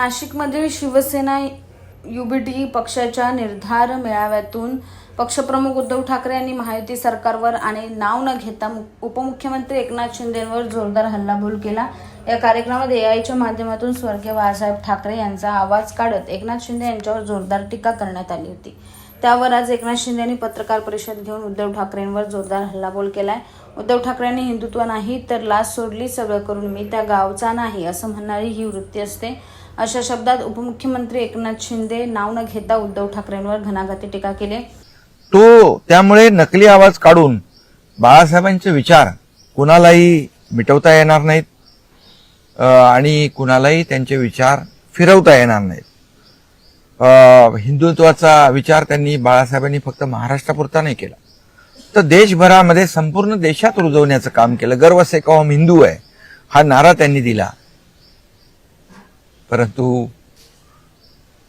नाशिकमधील शिवसेना युबीटी पक्षाच्या निर्धार मेळाव्यातून पक्षप्रमुख उद्धव ठाकरे यांनी महायुती सरकारवर आणि नाव न घेता मु- उपमुख्यमंत्री एकनाथ शिंदेंवर जोरदार हल्लाबोल केला. या कार्यक्रमात एआयच्या माध्यमातून स्वर्गीय बाळासाहेब ठाकरे यांचा आवाज काढत एकनाथ शिंदे यांच्यावर जोरदार टीका करण्यात आली होती. त्यावर आज एकनाथ शिंदे यांनी पत्रकार परिषद घेऊन उद्धव ठाकरेंवर जोरदार हल्लाबोल केलाय. उद्धव ठाकरेंनी हिंदुत्व नाही तर लाच सोडली सगळं करून मी त्या गावचा नाही असं म्हणणारी ही वृत्ती असते. अशा शब्दात उपमुख्यमंत्री एकनाथ शिंदे नाव न घेता उद्धव ठाकरेंवर घणाघाती टीका केली. तो त्यामुळे नकली आवाज काढून बाळासाहेबांचे विचार कुणालाही मिटवता येणार नाहीत आणि कुणालाही त्यांचे विचार फिरवता येणार नाहीत. हिंदुत्वाचा विचार त्यांनी बाळासाहेबांनी फक्त महाराष्ट्रापुरता नाही केला. तर देशभरामध्ये संपूर्ण देशात रुजवण्याचं काम केलं. गर्व से कौम हिंदू आहे हा नारा त्यांनी दिला. परंतु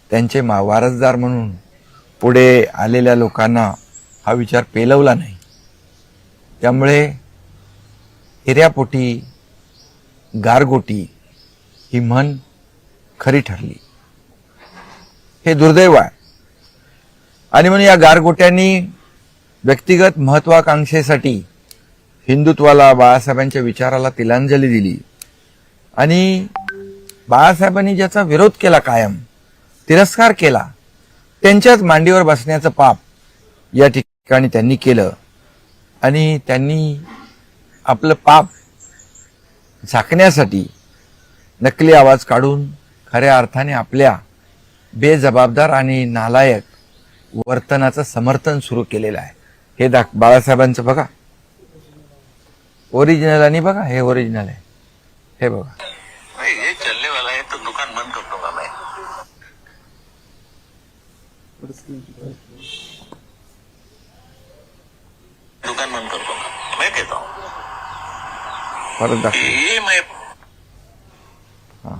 त्यांचे मा वारसदार म्हणून पुढे आलेल्या लोकांना हा विचार पेलवला नाही. त्यामुळे हिऱ्यापोटी गारगोटी ही म्हण खरी ठरली. हे दुर्दैव आहे. आणि म्हणून या गारगोट्यांनी व्यक्तिगत महत्वाकांक्षेसाठी हिंदुत्वाला बाळासाहेबांच्या विचाराला तिलांजली दिली. आणि बाळासाहेबांनी ज्याचा विरोध केला कायम तिरस्कार केला त्यांच्याच मांडीवर बसण्याचं पाप या ठिकाणी त्यांनी केलं. आणि त्यांनी आपलं पाप झाकण्यासाठी नकली आवाज काढून खऱ्या अर्थाने आपल्या बेजबाबदार आणि नालायक वर्तनाचं समर्थन सुरू केलेलं आहे. हे दाख बाळासाहेबांचं बघा. ओरिजिनल आणि बघा हे ओरिजिनल आहे. हे बघा. दुकान बंद कर दूँगा। मैं कहता हूँ। परत दाखव ये मैं हा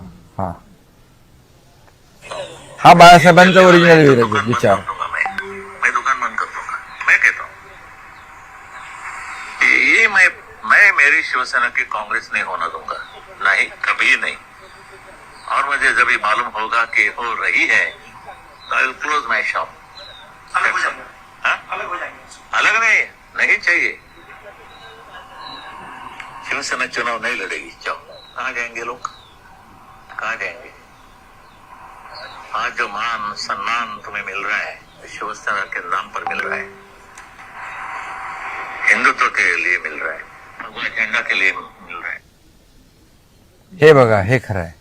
हा। बाळासाहेबांचा ओरिजिनल विचार। कर मैं मैं दुकान बंद कर दूँगा। मैं कहता हूँ। ये मैं मैं मेरी शिवसेना की कांग्रेस नहीं होना दूँगा। नहीं कभी नहीं। और मुझे जब ये मालूम होगा कि हो रही है तो I will close my shop. अलग हो जाएँगे। हाँ? अलग हो जाएँगे अलग नहीं नहीं चाहिए। शिवसेना चुनाव नहीं लड़ेगी। जाओ कहाँ जाएँगे लोग? कहाँ जाएँगे? आज जो मान सम्मान तुम्हें मिल रहा है शिवसेना के नाम पर मिल रहा है हिंदुत्व के लिए मिल रहा है भगवा झंडा के लिए मिल रहा है। हे बघा हे खरं आहे.